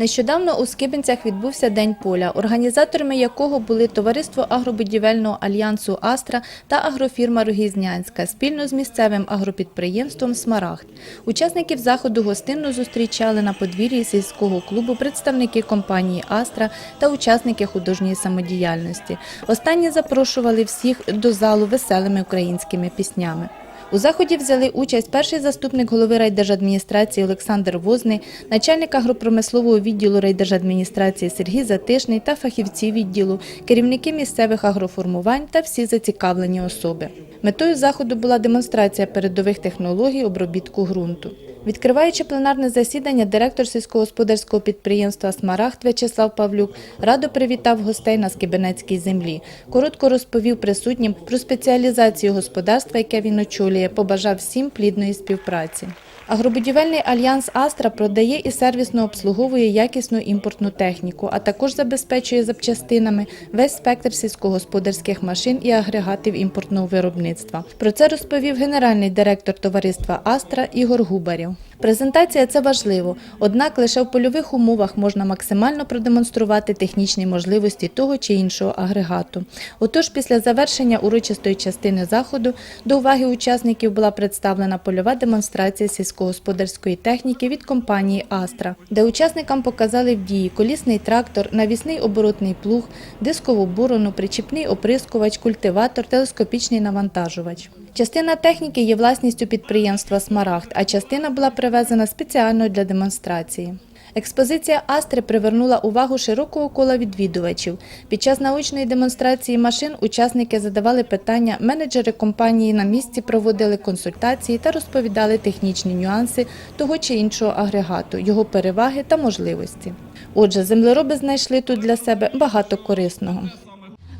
Нещодавно у Скибинцях відбувся День поля, організаторами якого були Товариство агробудівельного альянсу Астра та агрофірма Рогізнянська спільно з місцевим агропідприємством Смарагд. Учасників заходу гостинно зустрічали на подвір'ї сільського клубу представники компанії Астра та учасники художньої самодіяльності. Останні запрошували всіх до залу веселими українськими піснями. У заході взяли участь перший заступник голови райдержадміністрації Олександр Возний, начальник агропромислового відділу райдержадміністрації Сергій Затишний та фахівці відділу, керівники місцевих агроформувань та всі зацікавлені особи. Метою заходу була демонстрація передових технологій обробітку ґрунту. Відкриваючи пленарне засідання, директор сільськогосподарського підприємства Смарагд В'ячеслав Павлюк радо привітав гостей на Скибенецькій землі. Коротко розповів присутнім про спеціалізацію господарства, яке він очолює, побажав всім плідної співпраці. Агробудівельний альянс Астра продає і сервісно обслуговує якісну імпортну техніку, а також забезпечує запчастинами весь спектр сільськогосподарських машин і агрегатів імпортного виробництва. Про це розповів генеральний директор товариства Астра Ігор Губарєв. Презентація це важливо, однак лише в польових умовах можна максимально продемонструвати технічні можливості того чи іншого агрегату. Отож, після завершення урочистої частини заходу до уваги учасників була представлена польова демонстрація сільськогосподарської техніки від компанії Астра, де учасникам показали в дії колісний трактор, навісний оборотний плуг, дискову борону, причіпний оприскувач, культиватор, телескопічний навантажувач. Частина техніки є власністю підприємства Смарагд, а частина була привезена спеціально для демонстрації. Експозиція Астри привернула увагу широкого кола відвідувачів. Під час научної демонстрації машин учасники задавали питання, менеджери компанії на місці проводили консультації та розповідали технічні нюанси того чи іншого агрегату, його переваги та можливості. Отже, землероби знайшли тут для себе багато корисного.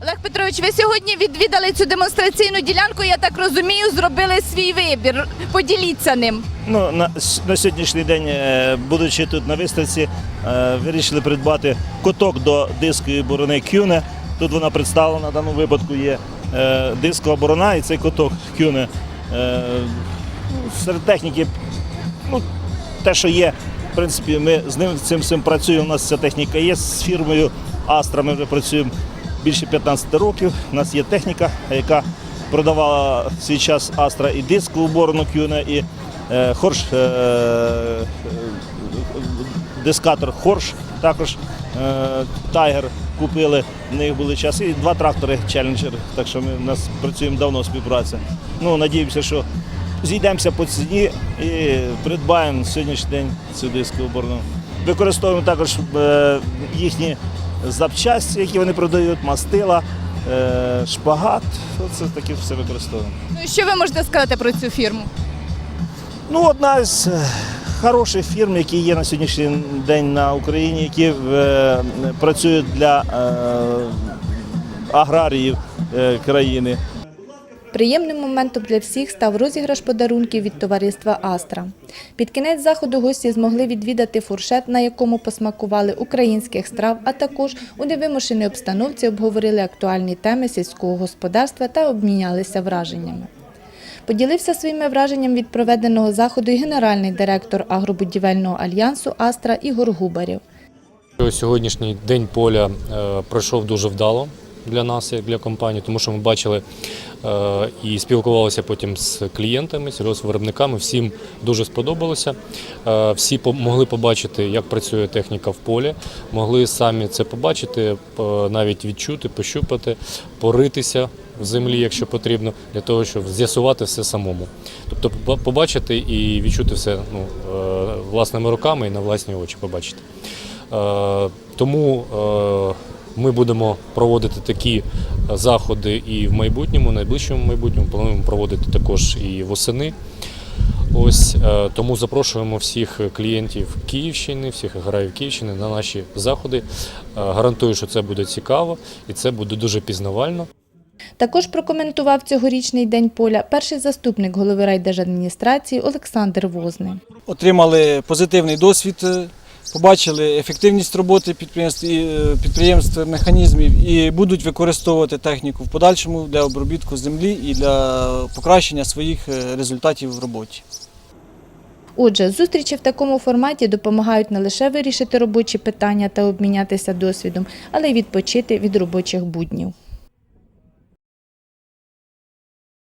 Олег Петрович, ви сьогодні відвідали цю демонстраційну ділянку. Я так розумію, зробили свій вибір. Поділіться ним. Ну, на, на сьогоднішній день, е, будучи тут на виставці, е, вирішили придбати коток до дискової борони Кюне. Тут вона представлена, в даному випадку є е, дискова борона і цей коток Кюне. Серед техніки, ну, те, що є, в принципі, ми з ним цим всім працюємо. У нас ця техніка є з фірмою Астра. Ми вже працюємо більше 15 років. У нас є техніка, яка продавала в свій час Астра і дискову борону Кюне, і е, хорш, е, е, дискатор Хорш, також е, Тайгер купили, в них були час. І два трактори Челленджер. Так що ми у нас працюємо давно співпраця. Ну, надіємося, що зійдемося по ціні і придбаємо сьогоднішній день цю дискову борону. Використовуємо також е, їхні запчасті, які вони продають, мастила, е, шпагат. Це таке все використовуємо. Ну, що ви можете сказати про цю фірму? Ну, одна з е, хороших фірм, які є на сьогоднішній день на Україні, які е, працюють для аграріїв країни. Приємним моментом для всіх став розіграш подарунків від товариства Астра. Під кінець заходу гості змогли відвідати фуршет, на якому посмакували українських страв, а також у невимушеній обстановці обговорили актуальні теми сільського господарства та обмінялися враженнями. Поділився своїми враженнями від проведеного заходу і генеральний директор агробудівельного альянсу Астра Ігор Губарєв. Сьогоднішній день поля е, пройшов дуже вдало для нас, як для компанії, тому що ми бачили е, і спілкувалися потім з клієнтами, сільгоспвиробниками. Всім дуже сподобалося. Е, Всі могли побачити, як працює техніка в полі, могли самі це побачити, по- навіть відчути, пощупати, поритися в землі, якщо потрібно, для того, щоб з'ясувати все самому. Тобто побачити і відчути все ну, е, власними руками і на власні очі побачити. Тому ми будемо проводити такі заходи і в майбутньому, найближчому майбутньому. Плануємо проводити також і восени. Ось е, тому запрошуємо всіх клієнтів Київщини, всіх аграїв Київщини на наші заходи. Е, Гарантую, що це буде цікаво і це буде дуже пізнавально. Також прокоментував цьогорічний день поля перший заступник голови райдержадміністрації Олександр Возний. отримали позитивний досвід, е, побачили ефективність роботи підприємств, і, е, підприємств механізмів і будуть використовувати техніку в подальшому для обробітку землі і для покращення своїх е, результатів в роботі. Отже, зустрічі в такому форматі допомагають не лише вирішити робочі питання та обмінятися досвідом, але й відпочити від робочих буднів.